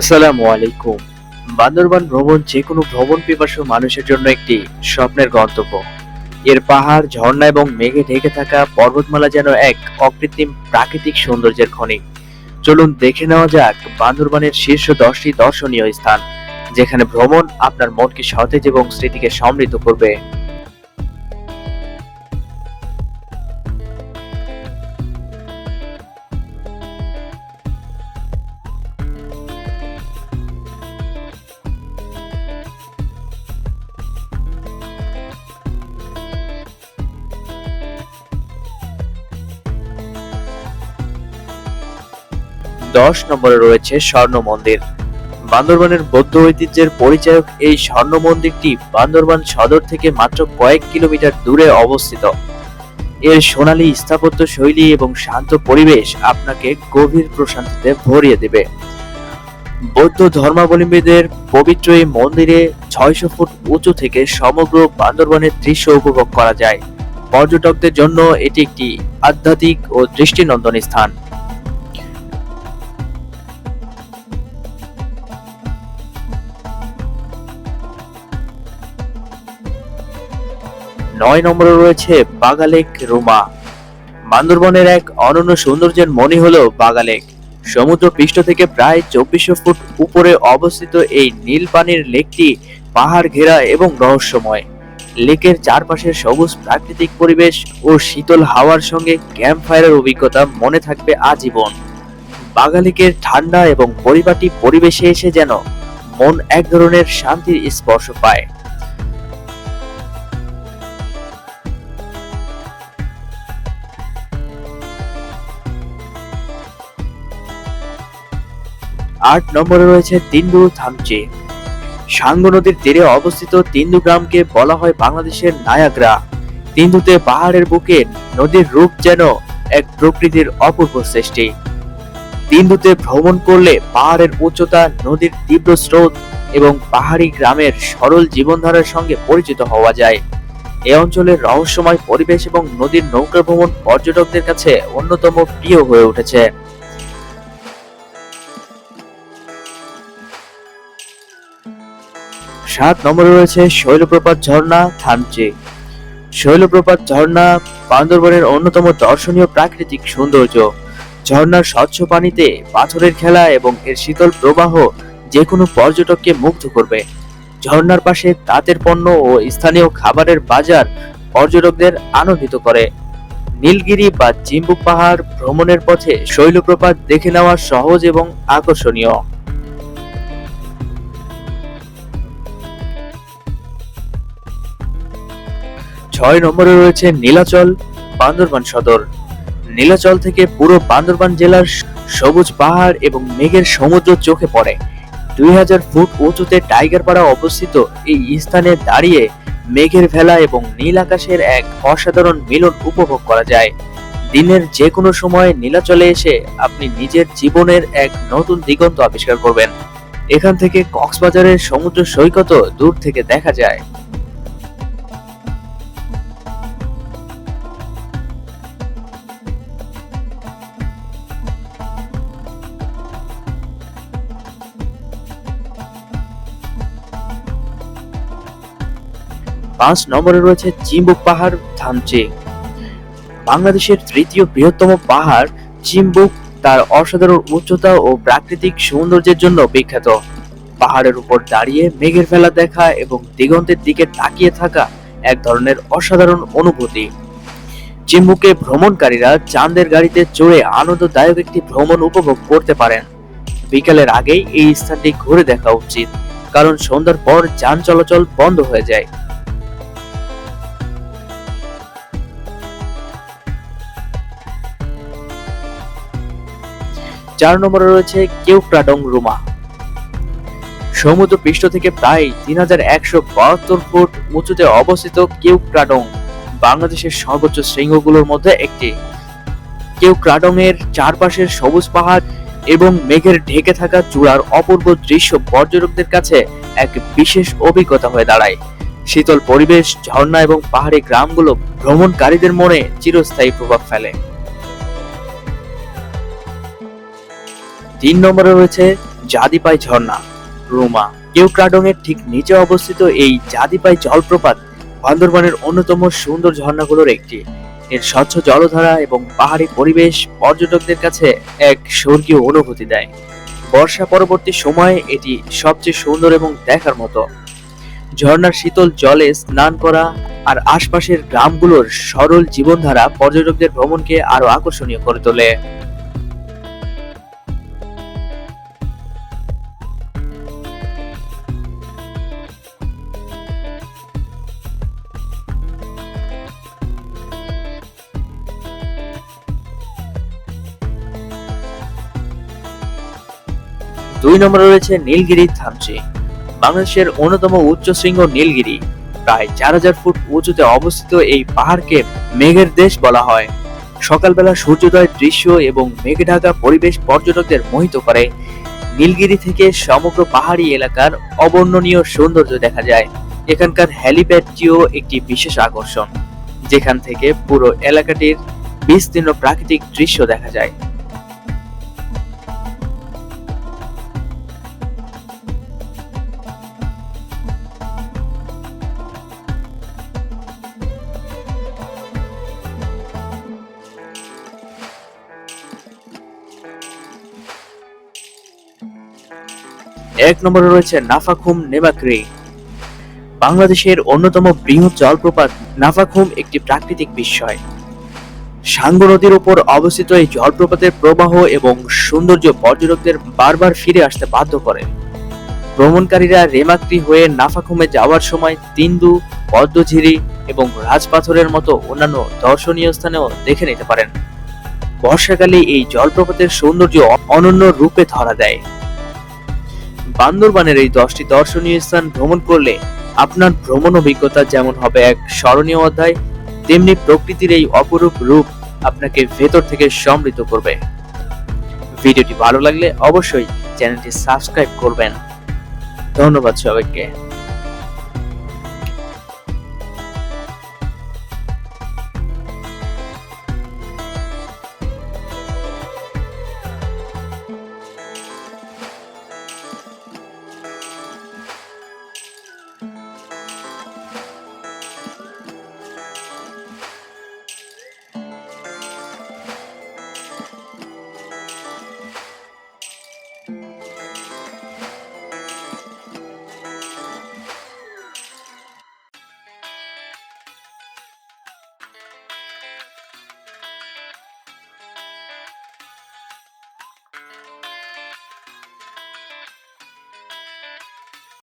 আসসালামু আলাইকুম। বান্দরবান ভ্রমণ যে কোনো ভ্রমণ পিপাসু মানুষের জন্য একটি স্বপ্নের গন্তব্য। এর পাহাড়, ঝর্ণা এবং মেঘে ঢেকে থাকা পর্বতমালা যেন এক অকৃত্রিম প্রাকৃতিক সৌন্দর্যের খনি। চলুন দেখে নেওয়া যাক বান্দরবানের শীর্ষ দশটি দর্শনীয় স্থান, যেখানে ভ্রমণ আপনার মনকে সতেজ এবং স্মৃতিকে সমৃদ্ধ করবে। দশ নম্বরে রয়েছে স্বর্ণ মন্দির। বান্দরবানের বৌদ্ধ ঐতিহ্যের পরিচায়ক এই স্বর্ণ মন্দিরটি বান্দরবান সদর থেকে মাত্র কয়েক কিলোমিটার দূরে অবস্থিত। এর সোনালী স্থাপত্য শৈলী এবং শান্ত পরিবেশ আপনাকে গভীর প্রশান্তিতে ভরিয়ে দেবে। বৌদ্ধ ধর্মাবলম্বীদের পবিত্র এই মন্দিরে ছয়শো ফুট উঁচু থেকে সমগ্র বান্দরবানের দৃশ্য উপভোগ করা যায়। পর্যটকদের জন্য এটি একটি আধ্যাত্মিক ও দৃষ্টিনন্দন স্থান। নয় নম্বরে রয়েছে বাগালেক রুমা। বান্দরবনের এক অনন্য সৌন্দর্যের মনি হলো বাগালেক। সমুদ্র পৃষ্ঠ থেকে প্রায় চব্বিশশো ফুট উপরে অবস্থিত এই নীল পানির লেকটি পাহাড় ঘেরা এবং রহস্যময়। লেকের চারপাশের সবুজ প্রাকৃতিক পরিবেশ ও শীতল হাওয়ার সঙ্গে ক্যাম্প ফায়ারের অভিজ্ঞতা মনে থাকবে আজীবন। বাগালেকের ঠান্ডা এবং পরিপাটি পরিবেশে এসে যেন মন এক ধরনের শান্তির স্পর্শ পায়। আট নম্বরে রয়েছে তিন্দু থামচে। সাঙ্গু নদীর তীরে অবস্থিত তিন্দু গ্রামকে বলা হয় বাংলাদেশের নায়াগ্রা। তিন্দুতে পাহাড়ের বুকে নদীর রূপ যেন এক প্রকৃতির অপূর্ব সৃষ্টি। তিন্দুতে ভ্রমণ করলে পাহাড়ের উচ্চতা, নদীর তীব্র স্রোত এবং পাহাড়ি গ্রামের সরল জীবনধারার সঙ্গে পরিচিত হওয়া যায়। এ অঞ্চলের রহস্যময় পরিবেশ এবং নদীর নৌকা ভ্রমণ পর্যটকদের কাছে অন্যতম প্রিয় হয়ে উঠেছে। সাত নম্বরে রয়েছে শৈলপ্রপাত ঝর্ণা, থানচে। শৈলপ্রপাত ঝর্ণা বান্দরবনের অন্যতম দর্শনীয় প্রাকৃতিক সৌন্দর্য। ঝর্ণার স্বচ্ছ পানিতে পাথরের খেলা এবং এর শীতল প্রবাহ যে কোনো পর্যটককে মুগ্ধ করবে। ঝর্ণার পাশে তাঁতের পণ্য ও স্থানীয় খাবারের বাজার পর্যটকদের আনন্দিত করে। নীলগিরি বা চিম্বুক পাহাড় ভ্রমণের পথে শৈলপ্রপাত দেখে নেওয়া সহজ এবং আকর্ষণীয়। ছয় নম্বরে রয়েছে নীলাচল বান্দরবান সদর। নীলাচল থেকে পুরো বান্দরবান জেলার সবুজ পাহাড় এবং মেঘের সমুদ্র চোখে পড়ে। দুই হাজার ফুট উঁচুতে টাইগার পাড়া অবস্থিত এই স্থানে দাঁড়িয়ে মেঘের ভেলা এবং নীল আকাশের এক অসাধারণ মিলন উপভোগ করা যায়। দিনের যে কোনো সময় নীলাচলে এসে আপনি নিজের জীবনের এক নতুন দিগন্ত আবিষ্কার করবেন। এখান থেকে কক্সবাজারের সমুদ্র সৈকত দূর থেকে দেখা যায়। পাঁচ নম্বরে রয়েছে চিম্বুক পাহাড় থামচে বাংলাদেশের তৃতীয় বৃহত্তম পাহাড় চিম্বুক, তার অসাধারণ উচ্চতা ও প্রাকৃতিক সৌন্দর্যের জন্য বিখ্যাত। পাহাড়ের উপর দাঁড়িয়ে মেঘের ফেলা দেখা এবং দিগন্তের দিকে তাকিয়ে থাকা এক ধরনের অসাধারণ অনুভূতি। চিম্বুকে ভ্রমণকারীরা চাঁদের গাড়িতে চড়ে আনন্দদায়ক একটি ভ্রমণ উপভোগ করতে পারেন। বিকালের আগেই এই স্থানটি ঘুরে দেখা উচিত, কারণ সন্ধ্যার পর যান চলাচল বন্ধ হয়ে যায়। চার নম্বরে রয়েছে কেউক্রাডং রুমা। সমুদ্র পৃষ্ঠ থেকে প্রায় তিন হাজার একশো বাহাত্তর ফুট উঁচুতে অবস্থিত কেউক্রাডং বাংলাদেশের সর্বোচ্চ শৃঙ্গগুলোর মধ্যে একটি। কেউক্রাডং এর চারপাশের সবুজ পাহাড় এবং মেঘের ঢেকে থাকা চূড়ার অপূর্ব দৃশ্য পর্যটকদের কাছে এক বিশেষ অভিজ্ঞতা হয়ে দাঁড়ায়। শীতল পরিবেশ, ঝর্ণা এবং পাহাড়ি গ্রামগুলো ভ্রমণকারীদের মনে চিরস্থায়ী প্রভাব ফেলে। তিন নম্বরে রয়েছে জাদিপাই ঝর্ণা, রুমা। কেউক্রাডং এর ঠিক নিচে অবস্থিত এই জাদিপাই জলপ্রপাত বান্দরবানের অন্যতম সুন্দর ঝর্ণাগুলোর একটি। এর স্বচ্ছ জলধারা এবং পাহাড়ি পরিবেশ পর্যটকদের কাছে এক স্বর্গীয় অনুভূতি দেয়। বর্ষা পরবর্তী সময়ে এটি সবচেয়ে সুন্দর এবং দেখার মতো। ঝর্ণার শীতল জলে স্নান করা আর আশপাশের গ্রামগুলোর সরল জীবনধারা পর্যটকদের ভ্রমণকে আরও আকর্ষণীয় করে তোলে। দুই নম্বরে রয়েছে নীলগিরি থামচি বাংলাদেশের অন্যতম উচ্চ শৃঙ্গ নীলগিরি। প্রায় চার হাজার ফুট উঁচুতে অবস্থিত এই পাহাড়কে মেঘের দেশ বলা হয়। সকালবেলা সূর্যোদয় দৃশ্য এবং মেঘে ঢাকা পরিবেশ পর্যটকদের মোহিত করে। নীলগিরি থেকে সমগ্র পাহাড়ি এলাকার অবর্ণনীয় সৌন্দর্য দেখা যায়। এখানকার হ্যালিপ্যাডটিও একটি বিশেষ আকর্ষণ। যেখান থেকে পুরো এলাকাটির বিস্তীর্ণ প্রাকৃতিক দৃশ্য দেখা যায়। এক নম্বরে রয়েছে নাফাখুম নেমাক্রি। বাংলাদেশের অন্যতম বৃহৎ জলপ্রপাত নাফাখুম একটি প্রাকৃতিক বিস্ময়। সাঙ্গো নদীর উপর অবস্থিত এই জলপ্রপাতের প্রবাহ এবং সৌন্দর্য পর্যটকদের বারবার ফিরে আসতে বাধ্য করে। ভ্রমণকারীরা রেমাক্রি হয়ে নাফাখুমে যাওয়ার সময় তিন্দু, পদ্মঝিরি এবং রাজপাথরের মতো অন্যান্য দর্শনীয় স্থানেও দেখে নিতে পারেন। বর্ষাকালে এই জলপ্রপাতের সৌন্দর্য অনন্য রূপে ধরা দেয়। বান্দরবানের এই দশটি দর্শনীয় স্থান ভ্রমণ করলে আপনার ভ্রমণ অভিজ্ঞতা যেমন হবে এক স্মরণীয় অধ্যায়, তেমনি প্রকৃতির এই অপরূপ রূপ আপনাকে ভেতর থেকে সমৃদ্ধ করবে। ভিডিওটি ভালো লাগলে অবশ্যই চ্যানেলটি সাবস্ক্রাইব করবেন। ধন্যবাদ সবাইকে।